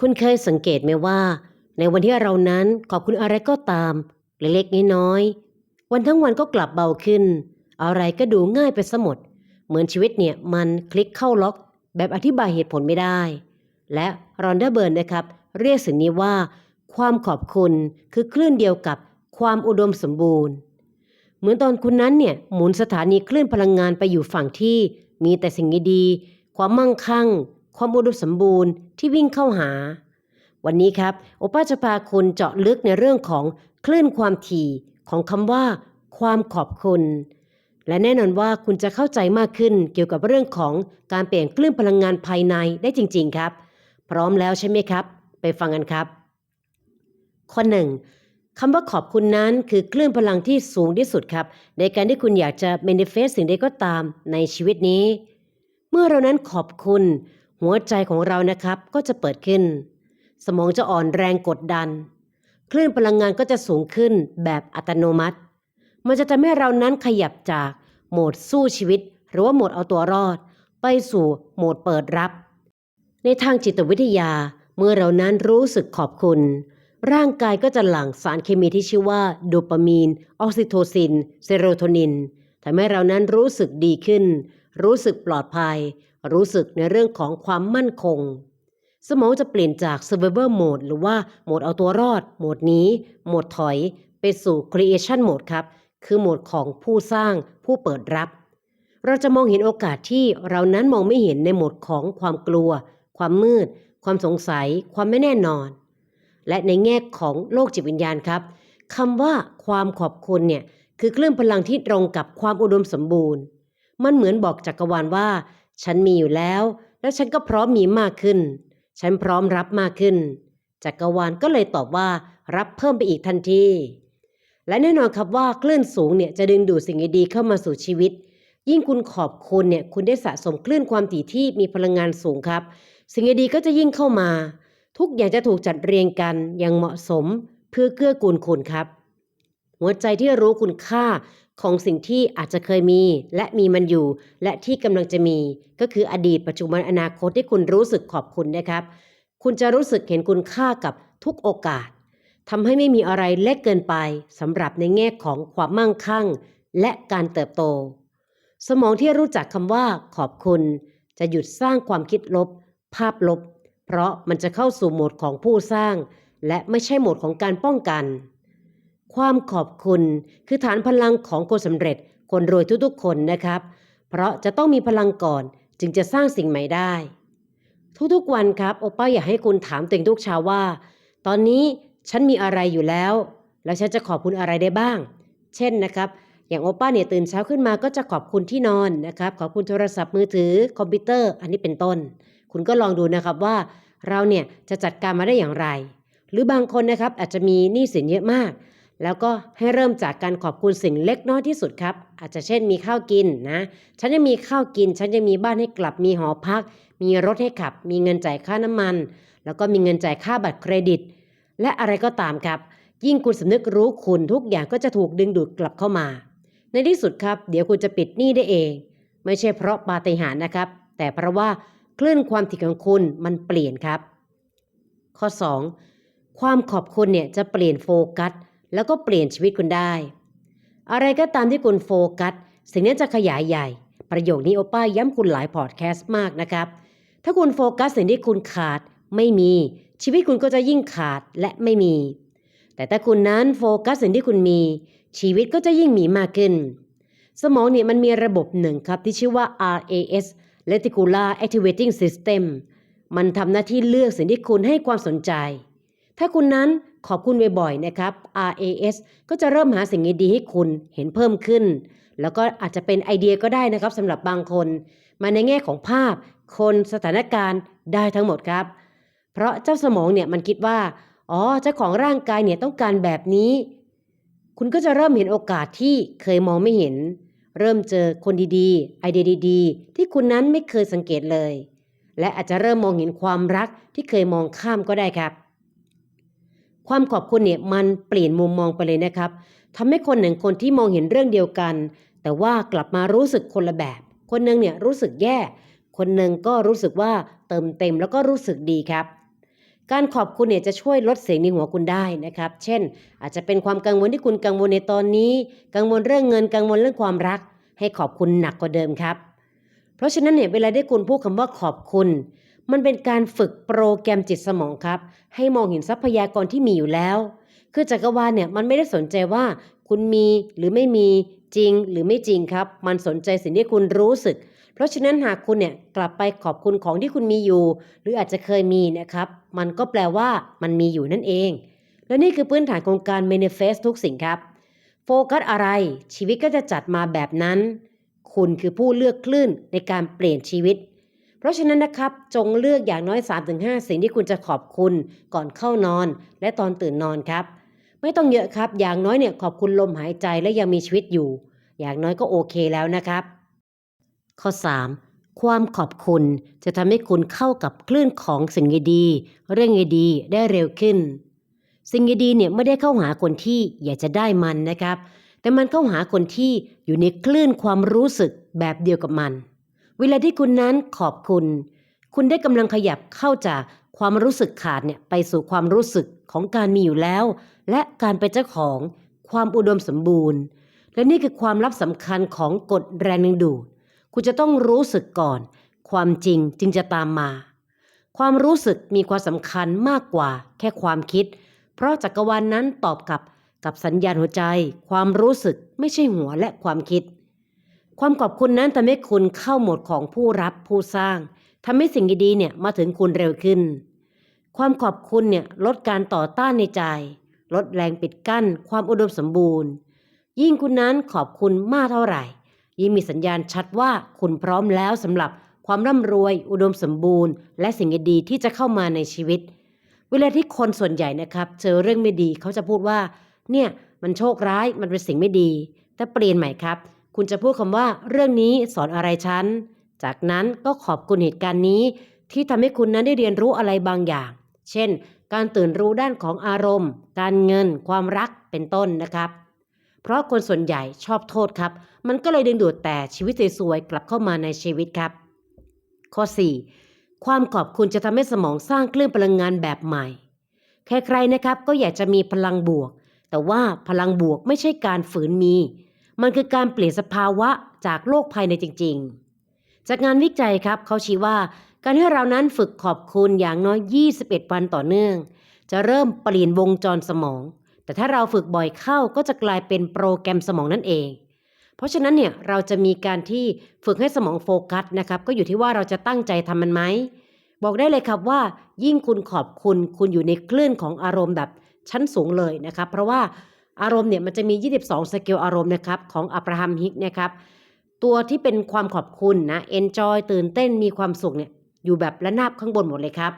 คุณเคยสังเกตไหมว่า ในวันที่เรานั้นขอบคุณอะไรก็ตาม เล็กๆน้อยๆวันทั้งวันก็กลับเบาขึ้น อะไรก็ดูง่ายไปซะหมด เหมือนชีวิตเนี่ยมันคลิกเข้าล็อก แบบอธิบายเหตุผลไม่ได้ และรอนเดอร์เบิร์นนะครับ เรียกสิ่งนี้ว่า ความขอบคุณคือคลื่นเดียวกับความอุดมสมบูรณ์ เหมือนตอนคุณนั้นเนี่ยหมุนสถานีคลื่นพลังงานไปอยู่ฝั่งที่มีแต่สิ่งดีๆความมั่งคั่ง ความอุดมสมบูรณ์ที่วิ่งเข้าหา วันนี้ครับ โอป้าจะพาคุณเจาะลึกในเรื่องของคลื่นความถี่ของคำว่า ความขอบคุณ และแน่นอนว่าคุณจะเข้าใจมากขึ้นเกี่ยวกับเรื่องของการเปลี่ยนคลื่นพลังงานภายในได้จริง ๆ ครับ พร้อมแล้วใช่ไหมครับ ไปฟังกันครับ ข้อหนึ่งคำว่าขอบคุณนั้นคือคลื่นพลังที่สูงที่สุดครับ ในการที่คุณอยากจะ manifest สิ่งใดก็ตามในชีวิตนี้ เมื่อเรานั้นขอบคุณ หัวใจของเรานะครับก็จะเปิดขึ้น สมองจะอ่อนแรงกดดัน คลื่นพลังงานก็จะสูงขึ้นแบบอัตโนมัติ มันจะทำให้เรานั้นขยับจากโหมดสู้ชีวิต หรือว่าโหมดเอาตัวรอด ไปสู่โหมดเปิดรับ ในทางจิตวิทยาเมื่อเรานั้นรู้สึกขอบคุณ ร่างกายก็จะหลั่งสารเคมีที่ชื่อว่าโดปามีน ออกซิโทซิน เซโรโทนินทำให้เรานั้นรู้สึกดีขึ้น รู้สึกปลอดภัย รู้สึกในเรื่องของความมั่นคง สมองจะเปลี่ยนจาก survival mode หรือว่าโหมดเอาตัวรอด โหมดนี้ โหมดถอยไปสู่ creation mode ครับ คือโหมดของผู้สร้างผู้เปิดรับ เราจะมองเห็นโอกาสที่เรานั้นมองไม่เห็นในโหมดของความกลัว ความมืด ความสงสัย ความไม่แน่นอน และในแง่ของโลกจิตวิญญาณครับคำว่าความขอบคุณเนี่ยคือคลื่นพลังที่ตรงกับความอุดมสมบูรณ์ มันเหมือนบอกจักรวาลว่า ฉันมีอยู่แล้ว และฉันก็พร้อมมีมากขึ้น ฉันพร้อมรับมากขึ้น จักรวาลก็เลยตอบว่ารับเพิ่มไปอีกทันที และแน่นอนครับว่าคลื่นสูงเนี่ยจะดึงดูดสิ่งดีๆเข้ามาสู่ชีวิต ยิ่งคุณขอบคุณเนี่ยคุณได้สะสมคลื่นความถี่ที่มีพลังงานสูงครับ สิ่งดีๆก็จะยิ่งเข้ามา ทุกอย่างจะถูกจัดเรียงกันอย่างเหมาะสมเพื่อเกื้อกูลคุณครับ หัวใจที่รู้คุณค่า ของสิ่งที่อาจจะเคยมี และมีมันอยู่ และที่กำลังจะมี ก็คืออดีตปัจจุบันอนาคตที่คุณรู้สึกขอบคุณนะครับ คุณจะรู้สึกเห็นคุณค่ากับทุกโอกาสทำให้ไม่มีอะไรเล็กเกินไปสำหรับในแง่ของความมั่งคั่ง และการเติบโต สมองที่รู้จักคำว่า ขอบคุณ จะหยุดสร้างความคิดลบ ภาพลบ เพราะมันจะเข้าสู่โหมดของผู้สร้าง และไม่ใช่โหมดของการป้องกัน ความขอบคุณคือฐานพลังของคนสำเร็จ คนรวยทุกๆ คนนะครับ เพราะจะต้องมีพลังก่อนจึงจะสร้างสิ่งใหม่ได้ ทุกๆวันครับโอป้าอยากให้คุณถามตัวเองทุกเช้าว่า ตอนนี้ฉันมีอะไรอยู่แล้ว แล้วฉันจะขอบคุณอะไรได้บ้าง เช่นนะครับ อย่างโอป้าเนี่ยตื่นเช้าขึ้นมาก็จะขอบคุณที่นอนนะครับ ขอบคุณโทรศัพท์มือถือคอมพิวเตอร์ อันนี้เป็นต้น คุณก็ลองดูนะครับว่า เราเนี่ยจะจัดการมาได้อย่างไร หรือบางคนนะครับอาจจะมีหนี้สินเยอะมาก แล้วก็ให้เริ่มจากการขอบคุณสิ่งเล็กน้อยที่สุดครับ อาจจะเช่นมีข้าวกินนะ ฉันยังมีข้าวกิน ฉันยังมีบ้านให้กลับ มีหอพัก มีรถให้ขับ มีเงินจ่ายค่าน้ำมัน แล้วก็มีเงินจ่ายค่าบัตรเครดิต และอะไรก็ตามครับ ยิ่งคุณสำนึกรู้คุณทุกอย่างก็จะถูกดึงดูดกลับเข้ามา ในที่สุดครับ เดี๋ยวคุณจะปิดหนี้ได้เอง ไม่ใช่เพราะปาฏิหาริย์นะครับ แต่เพราะว่าคลื่นความถี่ของคุณมันเปลี่ยนครับ ข้อ 2. ความขอบคุณเนี่ยจะเปลี่ยนโฟกัส แล้วก็เปลี่ยนชีวิตคุณได้ อะไรก็ตามที่คุณโฟกัส สิ่งนี้จะขยายใหญ่ ประโยคนี้โอป้าย้ำคุณหลายพอดแคสต์มากนะครับ ถ้าคุณโฟกัสสิ่งที่คุณขาดไม่มี ชีวิตคุณก็จะยิ่งขาดและไม่มี แต่ถ้าคุณนั้นโฟกัสสิ่งที่คุณมี ชีวิตก็จะยิ่งมีมากขึ้น สมองเนี่ยมันมีระบบหนึ่งครับที่ชื่อว่า RAS Reticular Activating System มันทำหน้าที่เลือกสิ่งที่คุณให้ความสนใจ ถ้าคุณนั้น ขอบคุณบ่อยๆนะครับ RAS ก็จะเริ่มหาสิ่งดีๆให้คุณเห็นเพิ่มขึ้น แล้วก็อาจจะเป็นไอเดียก็ได้นะครับสำหรับบางคน มาในแง่ของภาพ คนสถานการณ์ได้ทั้งหมดครับ เพราะเจ้าสมองเนี่ยมันคิดว่าอ๋อเจ้าของร่างกายเนี่ยต้องการแบบนี้ คุณก็จะเริ่มเห็นโอกาสที่เคยมองไม่เห็น เริ่มเจอคนดีๆ ไอเดียดีๆ ที่คุณนั้นไม่เคยสังเกตเลย และอาจจะเริ่มมองเห็นความรักที่เคยมองข้ามก็ได้ครับ ความขอบคุณเนี่ยมันเปลี่ยนมุมมองไปเลยนะครับทำให้คนหนึ่งคนที่มองเห็นเรื่องเดียวกัน แต่ว่ากลับมารู้สึกคนละแบบ คนหนึ่งเนี่ยรู้สึกแย่ คนหนึ่งก็รู้สึกว่าเติมเต็มแล้วก็รู้สึกดีครับ การขอบคุณเนี่ยจะช่วยลดเสียงในหัวคุณได้นะครับ เช่น อาจจะเป็นความกังวลที่คุณกังวลในตอนนี้ กังวลเรื่องเงินกังวลเรื่องความรัก ให้ขอบคุณหนักกว่าเดิมครับ เพราะฉะนั้นเนี่ยเวลาได้คุณพูดคำว่าขอบคุณ มันเป็นการฝึกโปรแกรมจิตสมองครับ ให้มองเห็นทรัพยากรที่มีอยู่แล้ว คือจักรวาลเนี่ยมันไม่ได้สนใจว่าคุณมีหรือไม่มีจริงหรือไม่จริงครับ มันสนใจสิ่งที่คุณรู้สึก เพราะฉะนั้นหากคุณเนี่ยกลับไปขอบคุณของที่คุณมีอยู่ หรืออาจจะเคยมีนะครับ มันก็แปลว่ามันมีอยู่นั่นเอง และนี่คือพื้นฐานของการ manifest ทุกสิ่งครับ โฟกัสอะไร ชีวิตก็จะจัดมาแบบนั้น คุณคือผู้เลือกคลื่นในการเปลี่ยนชีวิต ราะฉะนั้นนะครับ จงเลือกอย่างน้อย 3-5 สิ่งที่คุณจะขอบคุณก่อนเข้านอน และตอนตื่นนอนครับ ไม่ต้องเยอะครับ อย่างน้อยเนี่ยขอบคุณลมหายใจและยังมีชีวิตอยู่ อย่างน้อยก็โอเคแล้วนะครับ ข้อ 3. ความขอบคุณจะทำให้คุณเข้ากับคลื่นของสิ่งดีๆเรื่องดีๆได้เร็วขึ้น สิ่งดีๆเนี่ยไม่ได้เข้าหาคนที่อยากจะได้มันนะครับ แต่มันเข้าหาคนที่อยู่ในคลื่นความรู้สึกแบบเดียวกับมัน เวลาที่คุณนั้นขอบคุณ คุณได้กำลังขยับเข้าจากความรู้สึกขาดเนี่ยไปสู่ความรู้สึกของการมีอยู่แล้ว และการเป็นเจ้าของความอุดมสมบูรณ์ และนี่คือความลับสำคัญของกฎแรงดึงดูด คุณจะต้องรู้สึกก่อน ความจริงจึงจะตามมา ความรู้สึกมีความสำคัญมากกว่าแค่ความคิด เพราะจักรวาลนนั้นตอบกลับกับสัญญาณหัวใจ ความรู้สึกไม่ใช่หัวและความคิด ความขอบคุณนั้นทำให้คุณเข้าโหมดของผู้รับผู้สร้างทำให้สิ่งดีๆเนี่ยมาถึงคุณเร็วขึ้น ความขอบคุณเนี่ยลดการต่อต้านในใจ ลดแรงปิดกั้น ความอุดมสมบูรณ์ ยิ่งคุณนั้นขอบคุณมากเท่าไหร่ ยิ่งมีสัญญาณชัดว่าคุณพร้อมแล้วสำหรับความร่ำรวย อุดมสมบูรณ์ และสิ่งดีๆที่จะเข้ามาในชีวิต เวลาที่คนส่วนใหญ่นะครับเจอเรื่องไม่ดีเขาจะพูดว่า เนี่ยมันโชคร้ายมันเป็นสิ่งไม่ดีแต่เปลี่ยนใหม่ครับ คุณจะพูดคำว่าเรื่องนี้สอนอะไรฉัน จากนั้นก็ขอบคุณเหตุการณ์นี้ ที่ทำให้คุณนั้นได้เรียนรู้อะไรบางอย่าง เช่น การตื่นรู้ด้านของอารมณ์ การเงิน ความรักเป็นต้นนะครับ เพราะคนส่วนใหญ่ชอบโทษครับ มันก็เลยดึงดูดแต่ชีวิตสวยๆกลับเข้ามาในชีวิตครับ ข้อ 4. ความขอบคุณจะทำให้สมองสร้างคลื่นพลังงานแบบใหม่ ใครๆนะครับก็อยากจะมีพลังบวก แต่ว่าพลังบวกไม่ใช่การฝืนมี มันคือการเปลี่ยนสภาวะจากโลกภายในจริง ๆ จากงานวิจัยครับเขาชี้ว่า การที่เรานั้นฝึกขอบคุณอย่างน้อย 21 วันต่อเนื่อง จะเริ่มเปลี่ยนวงจรสมอง แต่ถ้าเราฝึกบ่อยเข้าก็จะกลายเป็นโปรแกรมสมองนั่นเอง เพราะฉะนั้นเนี่ยเราจะมีการที่ฝึกให้สมองโฟกัสนะครับก็อยู่ที่ว่าเราจะตั้งใจทำมันไหมบอกได้เลยครับว่า ยิ่งคุณขอบคุณคุณอยู่ในคลื่นของอารมณ์แบบชั้นสูงเลยนะครับเพราะว่า อารมณ์เนี่ยมันจะมี 22 สเกลอารมณ์นะครับของอับราฮัมฮิกนะครับตัวที่เป็นความขอบคุณนะ enjoy ตื่นเต้นมีความสุขเนี่ยอยู่แบบระนาบข้างบนหมดเลยครับ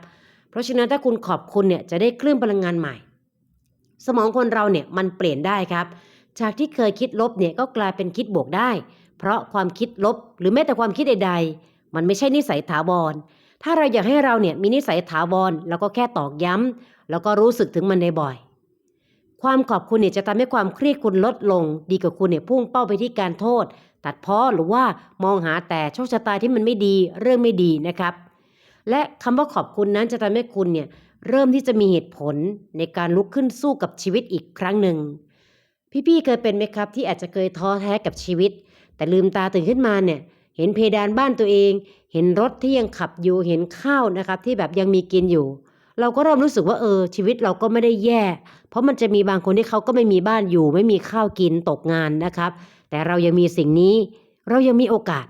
เพราะฉะนั้นถ้าคุณขอบคุณเนี่ยจะได้คลื่นพลังงานใหม่ สมองคนเราเนี่ยมันเปลี่ยนได้ครับ จากที่เคยคิดลบเนี่ยก็กลายเป็นคิดบวกได้ เพราะความคิดลบหรือแม้แต่ความคิดใด ๆ มันไม่ใช่นิสัยถาวร ถ้าเราอยากให้เราเนี่ยมีนิสัยถาวรเราก็แค่ตอกย้ำแล้วก็รู้สึกถึงมันในบ่อย ความขอบคุณเนี่ยจะทำให้ความเครียดคุณลดลง ดีกว่าคุณเนี่ยพุ่งเป้าไปที่การโทษ ตัดพ้อหรือว่ามองหาแต่โชคชะตาที่มันไม่ดีเรื่องไม่ดีนะครับ และคำว่าขอบคุณนั้นจะทำให้คุณเนี่ยเริ่มที่จะมีเหตุผลในการลุกขึ้นสู้กับชีวิตอีกครั้งหนึ่งพี่ๆเคยเป็นไหมครับ ที่อาจจะเคยท้อแท้กับชีวิต แต่ลืมตาตื่นขึ้นมาเนี่ยเห็นเพดานบ้านตัวเอง เห็นรถที่ยังขับอยู่เห็นข้าวนะครับที่แบบยังมีกินอยู่ เราก็เริ่มรู้สึกว่าเออ ชีวิตเราก็ไม่ได้แย่ เพราะมันจะมีบางคนที่เขาก็ไม่มีบ้านอยู่ ไม่มีข้าวกินตกงานนะครับ แต่เรายังมีสิ่งนี้ เรายังมีโอกาส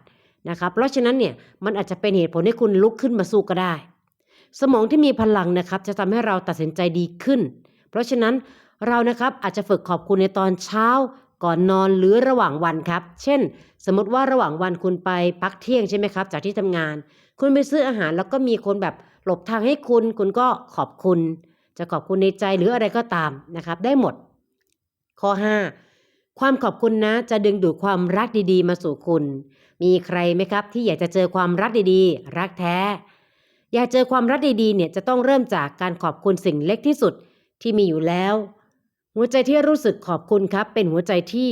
นะครับ เพราะฉะนั้นเนี่ยมันอาจจะเป็นเหตุผลให้คุณลุกขึ้นมาสู้ก็ได้ สมองที่มีพลังนะครับ จะทำให้เราตัดสินใจดีขึ้น เพราะฉะนั้นเรานะครับอาจจะฝึกขอบคุณในตอนเช้าก่อนนอนหรือระหว่างวันครับ เช่น สมมติว่าระหว่างวันคุณไปพักเที่ยงใช่ไหมครับ จากที่ทำงาน คุณไปซื้ออาหารแล้วก็มีคนแบบ หลบทางให้คุณ คุณก็ขอบคุณ จะขอบคุณในใจหรืออะไรก็ตามนะครับ ได้หมด ข้อ 5 ความขอบคุณนะ จะดึงดูดความรักดีๆ มาสู่คุณ มีใครไหมครับ ที่อยากจะเจอความรักดีๆ รักแท้ อยากเจอความรักดีๆ เนี่ยจะต้องเริ่มจากการขอบคุณสิ่งเล็กที่สุดที่มีอยู่แล้ว หัวใจที่รู้สึกขอบคุณครับ เป็นหัวใจที่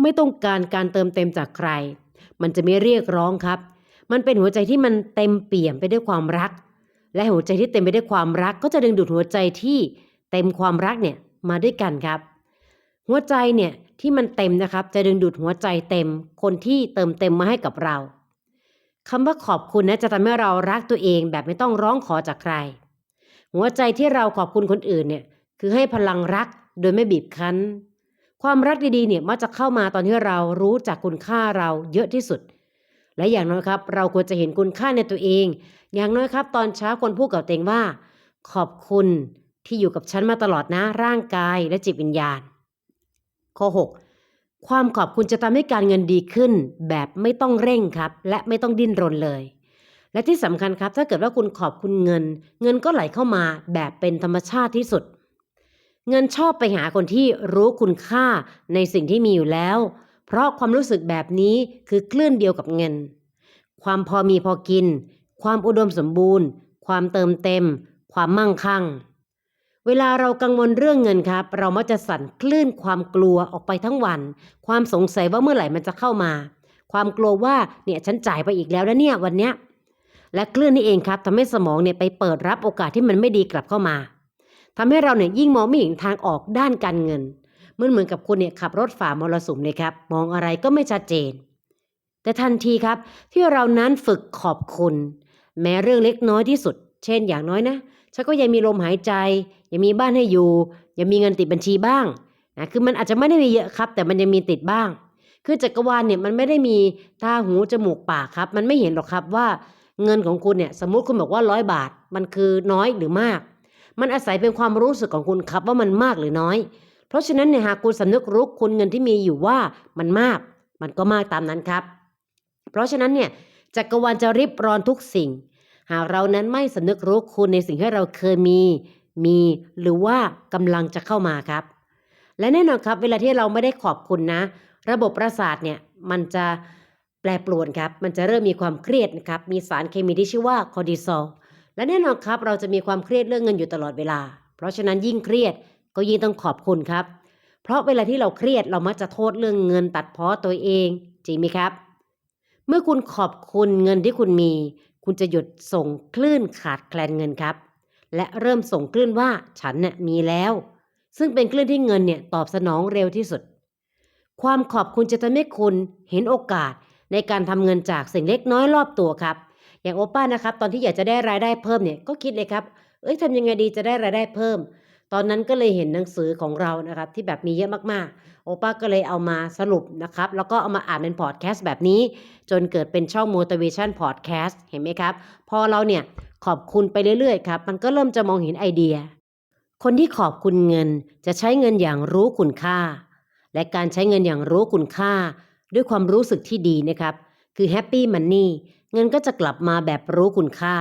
ไม่ต้องการการเติมเต็มจากใคร มันจะไม่เรียกร้องครับ มันเป็นหัวใจที่มันเต็มเปี่ยมไปด้วยความรัก และหัวใจที่เต็มไปด้วยความรักก็จะดึงดูดหัวใจที่เต็มความรักเนี่ยมาด้วยกันครับ หัวใจเนี่ยที่มันเต็มนะครับ จะดึงดูดหัวใจเต็ม คนที่เติมเต็มมาให้กับเราคำว่าขอบคุณนะจะทำให้เรารักตัวเองแบบไม่ต้องร้องขอจากใคร หัวใจที่เราขอบคุณคนอื่นเนี่ยคือให้พลังรักโดยไม่บีบคั้น ความรักดีๆเนี่ยมักจะเข้ามาตอนที่เรารู้จักคุณค่าเราเยอะที่สุด และอย่างน้อยครับ เราควรจะเห็นคุณค่าในตัวเอง อย่างน้อยครับ ตอนเช้าควรพูดกับตัวเองว่า ขอบคุณที่อยู่กับฉันมาตลอดนะร่างกายและจิตวิญญาณ ข้อ 6 ความขอบคุณจะทำให้การเงินดีขึ้น แบบไม่ต้องเร่งครับ และไม่ต้องดิ้นรนเลย และที่สำคัญครับ ถ้าเกิดว่าคุณขอบคุณเงิน เงินก็ไหลเข้ามาแบบเป็นธรรมชาติที่สุด เงินชอบไปหาคนที่รู้คุณค่าในสิ่งที่มีอยู่แล้ว เพราะความรู้สึกแบบนี้คือคลื่นเดียวกับเงิน ความพอมีพอกิน ความอุดมสมบูรณ์ ความเติมเต็ม ความมั่งคั่ง เวลาเรากังวลเรื่องเงินครับ เรามักจะสั่นคลื่นความกลัวออกไปทั้งวัน ความสงสัยว่าเมื่อไหร่มันจะเข้ามา ความกลัวว่าเนี่ยฉันจ่ายไปอีกแล้วนะเนี่ยวันเนี้ยและคลื่นนี้เองครับทำให้สมองเนี่ยไปเปิดรับโอกาสที่มันไม่ดีกลับเข้ามาทำให้เราเนี่ยยิ่งมองไม่เห็นทางออกด้านการเงิน มือนเหมือนกับคุณเนี่ยขับรถฝ่ามรสุมเลยครับ มองอะไรก็ไม่ชัดเจน แต่ทันทีครับ ที่เรานั้นฝึกขอบคุณ แม้เรื่องเล็กน้อยที่สุด เช่นอย่างน้อยนะฉันก็ยังมีลมหายใจ ยังมีบ้านให้อยู่ ยังมีเงินติดบัญชีบ้างนะคือมันอาจจะไม่ได้มีเยอะครับ แต่มันยังมีติดบ้าง คือจักรวาลเนี่ยมันไม่ได้มีตาหูจมูกปากครับ มันไม่เห็นหรอกครับว่าเงินของคุณเนี่ยสมมุติคุณบอกว่าร้อยบาท มันคือน้อยหรือมาก มันอาศัยเป็นความรู้สึกของคุณครับว่ามันมากหรือน้อย เพราะฉะนั้นเนี่ยหากคุณสำนึกรู้คุณเงินที่มีอยู่ว่ามันมาก มันก็มากตามนั้นครับ เพราะฉะนั้นเนี่ยจักรวาลจะริบรอนทุกสิ่ง หากเรานั้นไม่สำนึกรู้คุณในสิ่งที่เราเคยมี มีหรือว่ากำลังจะเข้ามาครับ และแน่นอนครับ เวลาที่เราไม่ได้ขอบคุณนะ ระบบประสาทเนี่ยมันจะแปรปรวนครับ มันจะเริ่มมีความเครียดนะครับ มีสารเคมีที่ชื่อว่าคอร์ติซอล และแน่นอนครับ เราจะมีความเครียดเรื่องเงินอยู่ตลอดเวลา เพราะฉะนั้นยิ่งเครียด ก็ยิ่งต้องขอบคุณครับ เพราะเวลาที่เราเครียดเรามักจะโทษเรื่องเงินตัดพ้อตัวเอง จริงไหมครับ เมื่อคุณขอบคุณเงินที่คุณมี คุณจะหยุดส่งคลื่นขาดแคลนเงินครับ และเริ่มส่งคลื่นว่าฉันเนี่ยมีแล้ว ซึ่งเป็นคลื่นที่เงินเนี่ยตอบสนองเร็วที่สุด ความขอบคุณจะทำให้คุณเห็นโอกาสในการทำเงินจากสิ่งเล็กน้อยรอบตัวครับ อย่างโอป้านะครับ ตอนที่อยากจะได้รายได้เพิ่มเนี่ยก็คิดเลยครับ เอ้ยทำยังไงดีจะได้รายได้เพิ่ม ตอนนั้นก็เลยเห็นหนังสือของเรานะครับที่แบบมีเยอะมากๆ โอป้าก็เลยเอามาสรุปนะครับ แล้วก็เอามาอ่านเป็นพอดแคสต์แบบนี้ จนเกิดเป็นช่อง motivation podcast เห็นไหมครับ พอเราเนี่ยขอบคุณไปเรื่อยๆครับ มันก็เริ่มจะมองเห็นไอเดีย คนที่ขอบคุณเงินจะใช้เงินอย่างรู้คุณค่า และการใช้เงินอย่างรู้คุณค่า ด้วยความรู้สึกที่ดีนะครับ คือ happy money เงินก็จะกลับมาแบบรู้คุณค่า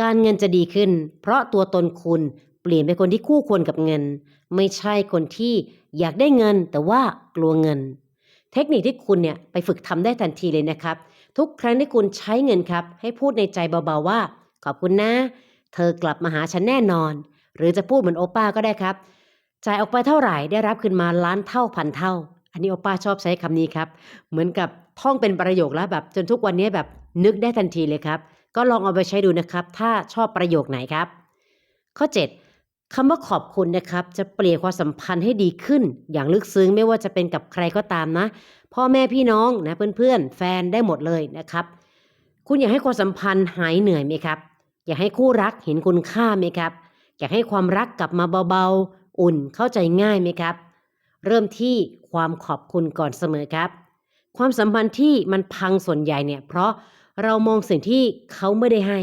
การเงินจะดีขึ้น เพราะตัวตนคุณ ลี่ยนเป็นคนที่คู่ควรกับเงิน ไม่ใช่คนที่อยากได้เงินแต่ว่ากลัวเงิน เทคนิคที่คุณเนี่ยไปฝึกทำได้ทันทีเลยนะครับ ทุกครั้งที่คุณใช้เงินครับ ให้พูดในใจเบาๆว่า ขอบคุณนะ เธอกลับมาหาฉันแน่นอน หรือจะพูดเหมือนโอป้าก็ได้ครับจ่ายออกไปเท่าไหร่ได้รับคืนมาล้านเท่าพันเท่า อันนี้โอป้าชอบใช้คำนี้ครับเหมือนกับท่องเป็นประโยคแล้วแบบ จนทุกวันนี้แบบนึกได้ทันทีเลยครับ ก็ลองเอาไปใช้ดูนะครับ ถ้าชอบประโยคไหนครับ ข้อ 7 คำว่าขอบคุณนะครับ จะเปลี่ยนความสัมพันธ์ให้ดีขึ้น อย่างลึกซึ้งไม่ว่าจะเป็นกับใครก็ตามนะ พ่อแม่พี่น้องนะเพื่อนๆ แฟนได้หมดเลยนะครับ คุณอยากให้ความสัมพันธ์หายเหนื่อยไหมครับ อยากให้คู่รักเห็นคุณค่าไหมครับ อยากให้ความรักกลับมาเบาๆ อุ่นเข้าใจง่ายไหมครับ เริ่มที่ความขอบคุณก่อนเสมอครับ ความสัมพันธ์ที่มันพังส่วนใหญ่เนี่ย เพราะเรามองสิ่งที่เขาไม่ได้ให้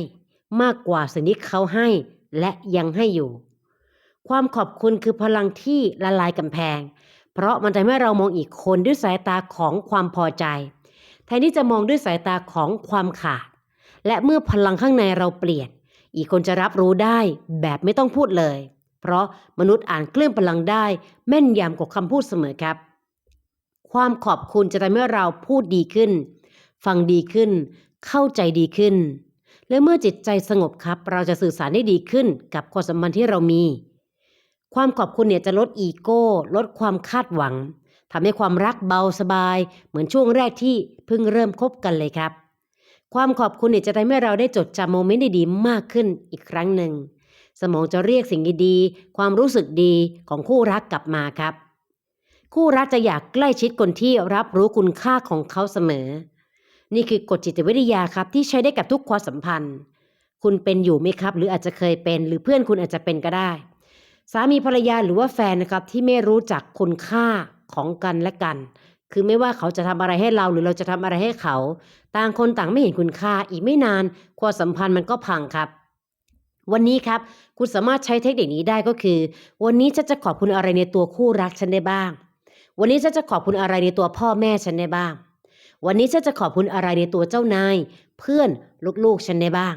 มากกว่าสิ่งที่เขาให้ และยังให้อยู่ ความขอบคุณคือพลังที่ละลายกำแพง เพราะมันทำให้เรามองอีกคนด้วยสายตาของความพอใจ แทนที่จะมองด้วยสายตาของความขาด และเมื่อพลังข้างในเราเปลี่ยน อีกคนจะรับรู้ได้แบบไม่ต้องพูดเลย เพราะมนุษย์อ่านคลื่นพลังได้แม่นยำกว่าคำพูดเสมอครับ ความขอบคุณจะทำให้เราพูดดีขึ้น ฟังดีขึ้น เข้าใจดีขึ้น และเมื่อจิตใจสงบครับ เราจะสื่อสารได้ดีขึ้นกับความสัมพันธ์ที่เรามี ความขอบคุณเนี่ยจะลดอีโก้ ลดความคาดหวังทำให้ความรักเบาสบาย เหมือนช่วงแรกที่เพิ่งเริ่มคบกันเลยครับ ความขอบคุณเนี่ยจะทำให้เราได้จดจำโมเมนต์ดีๆมากขึ้นอีกครั้งหนึ่ง สมองจะเรียกสิ่งดีๆความรู้สึกดีของคู่รักกลับมาครับ คู่รักจะอยากใกล้ชิดคนที่รับรู้คุณค่าของเขาเสมอ นี่คือกฎจิตวิทยาครับที่ใช้ได้กับทุกความสัมพันธ์ คุณเป็นอยู่ไหมครับ หรืออาจจะเคยเป็น หรือเพื่อนคุณอาจจะเป็นก็ได้ สามีภรรยาหรือว่าแฟนนะครับที่ไม่รู้จักคุณค่าของกันและกัน คือไม่ว่าเขาจะทำอะไรให้เราหรือเราจะทำอะไรให้เขา ต่างคนต่างไม่เห็นคุณค่าอีกไม่นานความสัมพันธ์มันก็พังครับ วันนี้ครับ คุณสามารถใช้เทคนิคนี้ได้ก็คือ วันนี้ฉันจะขอบคุณอะไรในตัวคู่รักฉันได้บ้าง วันนี้ฉันจะขอบคุณอะไรในตัวพ่อแม่ฉันได้บ้าง วันนี้ฉันจะขอบคุณอะไรในตัวเจ้านายเพื่อนลูกๆฉันได้บ้าง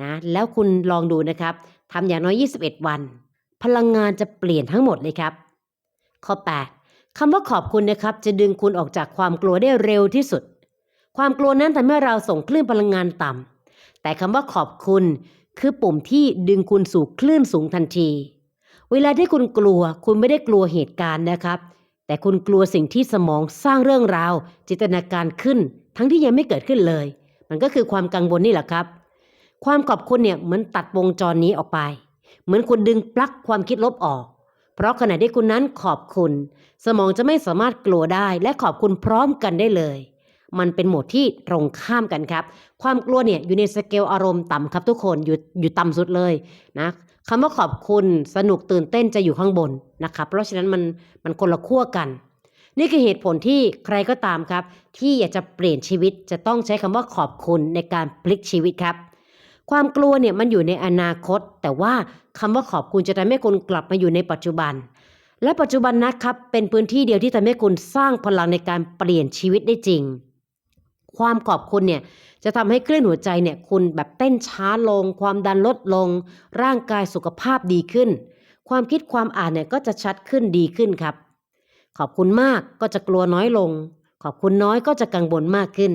นะแล้วคุณลองดูนะครับทำอย่างน้อย 21 วัน พลังงานจะเปลี่ยนทั้งหมดเลยครับ ข้อ 8คำว่าขอบคุณนะครับ จะดึงคุณออกจากความกลัวได้เร็วที่สุด ความกลัวนั้นทำให้เราส่งคลื่นพลังงานต่ำแต่คำว่าขอบคุณคือปุ่มที่ดึงคุณสู่คลื่นสูงทันที เวลาที่คุณกลัว คุณไม่ได้กลัวเหตุการณ์นะครับ แต่คุณกลัวสิ่งที่สมองสร้างเรื่องราว จินตนาการขึ้น ทั้งที่ยังไม่เกิดขึ้นเลย มันก็คือความกังวลนี่แหละครับ ความขอบคุณเนี่ยเหมือนตัดวงจรนี้ออกไป เหมือนคุณดึงปลั๊กความคิดลบออก เพราะขณะที่คุณนั้นขอบคุณ สมองจะไม่สามารถกลัวได้และขอบคุณพร้อมกันได้เลย มันเป็นโหมดที่ตรงข้ามกันครับ ความกลัวเนี่ยอยู่ในสเกลอารมณ์ต่ำครับทุกคนอยู่อยู่ต่ำสุดเลยนะคำว่าขอบคุณสนุกตื่นเต้นจะอยู่ข้างบนนะครับ เพราะฉะนั้นมันมันคนละขั้วกัน นี่คือเหตุผลที่ใครก็ตามครับ ที่อยากจะเปลี่ยนชีวิตจะต้องใช้คำว่าขอบคุณในการพลิกชีวิตครับ ความกลัวเนี่ยมันอยู่ในอนาคต แต่ว่าคำว่าขอบคุณจะทำให้คุณกลับมาอยู่ในปัจจุบัน และปัจจุบันนะครับเป็นพื้นที่เดียวที่ทำให้คุณสร้างพลังในการเปลี่ยนชีวิตได้จริง ความขอบคุณเนี่ยจะทำให้คลื่นหัวใจเนี่ยคุณแบบเต้นช้าลง ความดันลดลง ร่างกายสุขภาพดีขึ้น ความคิดความอ่านเนี่ยก็จะชัดขึ้นดีขึ้นครับ ขอบคุณมากก็จะกลัวน้อยลง ขอบคุณน้อยก็จะกังวลมากขึ้น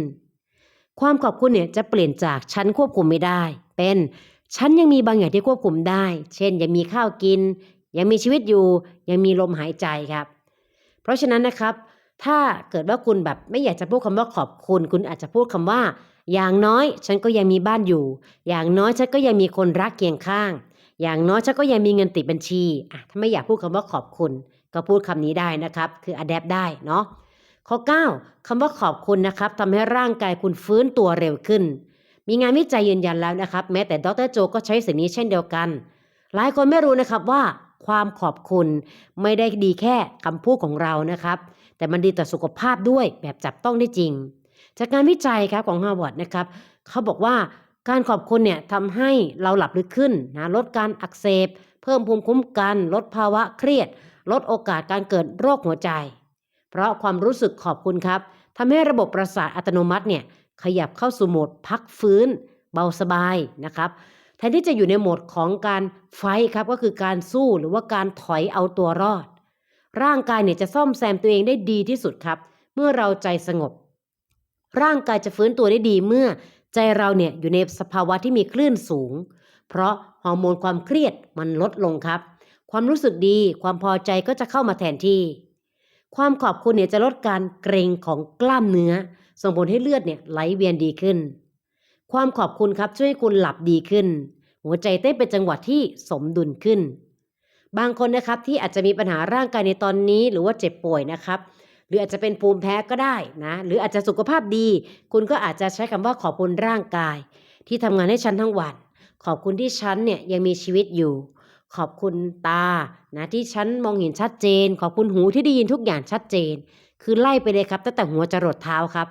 ความขอบคุณเนี่ยจะเปลี่ยนจากฉันควบคุมไม่ได้ เป็น ฉันยังมีบางอย่างที่ควบคุมได้ เช่น ยังมีข้าวกิน ยังมีชีวิตอยู่ ยังมีลมหายใจครับ เพราะฉะนั้นนะครับ ถ้าเกิดว่าคุณแบบไม่อยากจะพูดคำว่าขอบคุณ คุณอาจจะพูดคำว่า อย่างน้อยฉันก็ยังมีบ้านอยู่ อย่างน้อยฉันก็ยังมีคนรักเคียงข้าง อย่างน้อยฉันก็ยังมีเงินติดบัญชีอะถ้าไม่อยากพูดคำว่าขอบคุณ ก็พูดคำนี้ได้นะครับ คือ adapt ได้เนาะข้อ 9คำว่าขอบคุณนะครับทำให้ร่างกายคุณฟื้นตัวเร็วขึ้น มีงานวิจัยยืนยันแล้วนะครับ แม้แต่ดรโจก็ใช้สิ่งนี้เช่นเดียวกัน หลายคนไม่รู้นะครับว่าความขอบคุณไม่ได้ดีแค่คำพูดของเรานะครับ แต่มันดีต่อสุขภาพด้วยแบบจับต้องได้จริง จากงานวิจัยครับของฮาร์วาร์ดนะครับเขาบอกว่าการขอบคุณเนี่ยทำให้เราหลับลึกขึ้นนะลดการอักเสบ เพิ่มภูมิคุ้มกัน ลดภาวะเครียด ลดโอกาสการเกิดโรคหัวใจ เพราะความรู้สึกขอบคุณครับทำให้ระบบประสาทอัตโนมัติเนี่ย ขยับเข้าสู่โหมดพักฟื้น เบาสบายนะครับแทนที่จะอยู่ในโหมดของการไฟครับก็คือการสู้หรือว่าการถอยเอาตัวรอด ร่างกายเนี่ยจะซ่อมแซมตัวเองได้ดีที่สุดครับ เมื่อเราใจสงบ ร่างกายจะฟื้นตัวได้ดีเมื่อใจเราเนี่ยอยู่ในสภาวะที่มีคลื่นสูง เพราะฮอร์โมนความเครียดมันลดลงครับ ความรู้สึกดีความพอใจก็จะเข้ามาแทนที่ ความขอบคุณเนี่ยจะลดการเกร็งของกล้ามเนื้อ ส่งผลให้เลือดเนี่ยไหลเวียนดีขึ้น ความขอบคุณครับช่วยให้คุณหลับดีขึ้น หัวใจเต้นเป็นจังหวะที่สมดุลขึ้น บางคนนะครับที่อาจจะมีปัญหาร่างกายในตอนนี้หรือว่าเจ็บป่วยนะครับหรืออาจจะเป็นภูมิแพ้ก็ได้นะหรืออาจจะสุขภาพดี คุณก็อาจจะใช้คำว่าขอบคุณร่างกาย ที่ทำงานให้ฉันทั้งวัน ขอบคุณที่ฉันเนี่ยยังมีชีวิตอยู่ ขอบคุณตานะที่ฉันมองเห็นชัดเจน ขอบคุณหูที่ได้ยินทุกอย่างชัดเจน คือไล่ไปเลยครับตั้งแต่หัวจรดเท้าครับ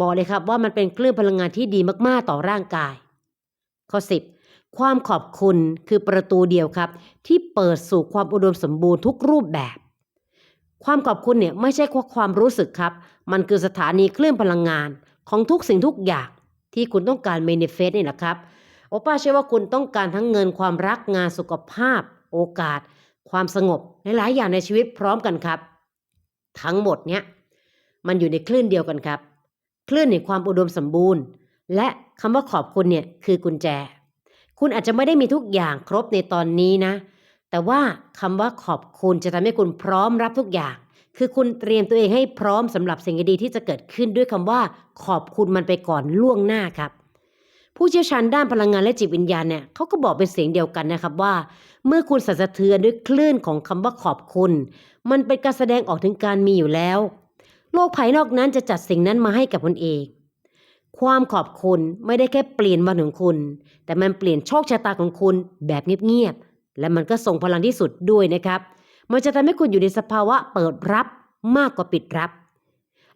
บอกเลยครับว่ามันเป็นคลื่นพลังงานที่ดีมากๆต่อร่างกาย ข้อ 10 ความขอบคุณคือประตูเดียวครับ ที่เปิดสู่ความอุดมสมบูรณ์ทุกรูปแบบ ความขอบคุณเนี่ยไม่ใช่แค่ความรู้สึกครับ มันคือสถานีคลื่นพลังงานของทุกสิ่งทุกอย่างที่คุณต้องการเมนิเฟสนี่แหละครับ โอป้าเชื่อว่าคุณต้องการทั้งเงินความรักงานสุขภาพ โอกาส ความสงบในหลายอย่างในชีวิตพร้อมกันครับ ทั้งหมดเนี้ยมันอยู่ในคลื่นเดียวกันครับ คลื่นในความอุดมสมบูรณ์ และคำว่าขอบคุณเนี่ยคือกุญแจ คุณอาจจะไม่ได้มีทุกอย่างครบในตอนนี้นะ แต่ว่าคำว่าขอบคุณจะทำให้คุณพร้อมรับทุกอย่าง คือคุณเตรียมตัวเองให้พร้อมสำหรับสิ่งดีๆที่จะเกิดขึ้นด้วยคำว่า ขอบคุณมันไปก่อนล่วงหน้าครับ ผู้เชี่ยวชาญด้านพลังงานและจิตวิญญาณเนี่ยเขาก็บอกเป็นเสียงเดียวกันนะครับว่า เมื่อคุณสั่นสะเทือนด้วยคลื่นของคำว่าขอบคุณ มันเป็นการแสดงออกถึงการมีอยู่แล้ว โลกภายนอกนั้นจะจัดสิ่งนั้นมาให้กับคุณเองความขอบคุณไม่ได้แค่เปลี่ยนวันของคุณ แต่มันเปลี่ยนโชคชะตาของคุณแบบเงียบๆและมันก็ส่งพลังที่สุดด้วยนะครับ มันจะทำให้คุณอยู่ในสภาวะเปิดรับมากกว่าปิดรับ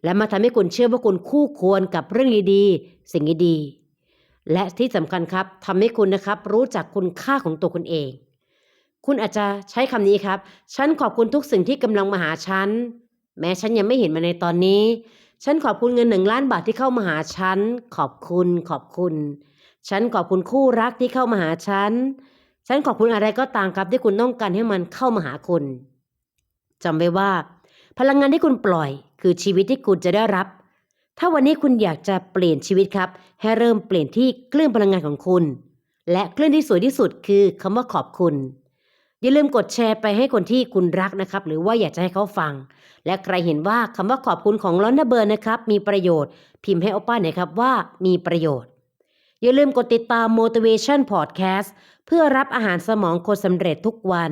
และมาทำให้คุณเชื่อว่าคุณคู่ควรกับเรื่องดีๆสิ่งดีๆ และที่สำคัญครับทำให้คุณนะครับรู้จักคุณค่าของตัวคุณเอง คุณอาจจะใช้คำนี้ครับ ฉันขอบคุณทุกสิ่งที่กำลังมาหาฉัน แม้ฉันยังไม่เห็นมาในตอนนี้ ฉันขอบคุณเงินหนึ่งล้านบาทที่เข้ามาหาฉัน ขอบคุณ ขอบคุณ ฉันขอบคุณคู่รักที่เข้ามาหาฉัน ฉันขอบคุณอะไรก็ตามครับที่คุณต้องการให้มันเข้ามาหาคุณจำไว้ว่า พลังงานที่คุณปล่อย คือชีวิตที่คุณจะได้รับ ถ้าวันนี้คุณอยากจะเปลี่ยนชีวิตครับ ให้เริ่มเปลี่ยนที่คลื่นพลังงานของคุณ และคลื่นที่สวยที่สุดคือคำว่าขอบคุณ อย่าลืมกดแชร์ไปให้คนที่คุณรักนะครับ หรือว่าอยากจะให้เขาฟัง และใครเห็นว่าคำว่าขอบคุณของลอนนาเบิร์นนะครับ มีประโยชน์ พิมพ์ให้อป้าหน่อยครับว่ามีประโยชน์ อย่าลืมกดติดตาม motivation podcast เพื่อรับอาหารสมองคนสำเร็จทุกวัน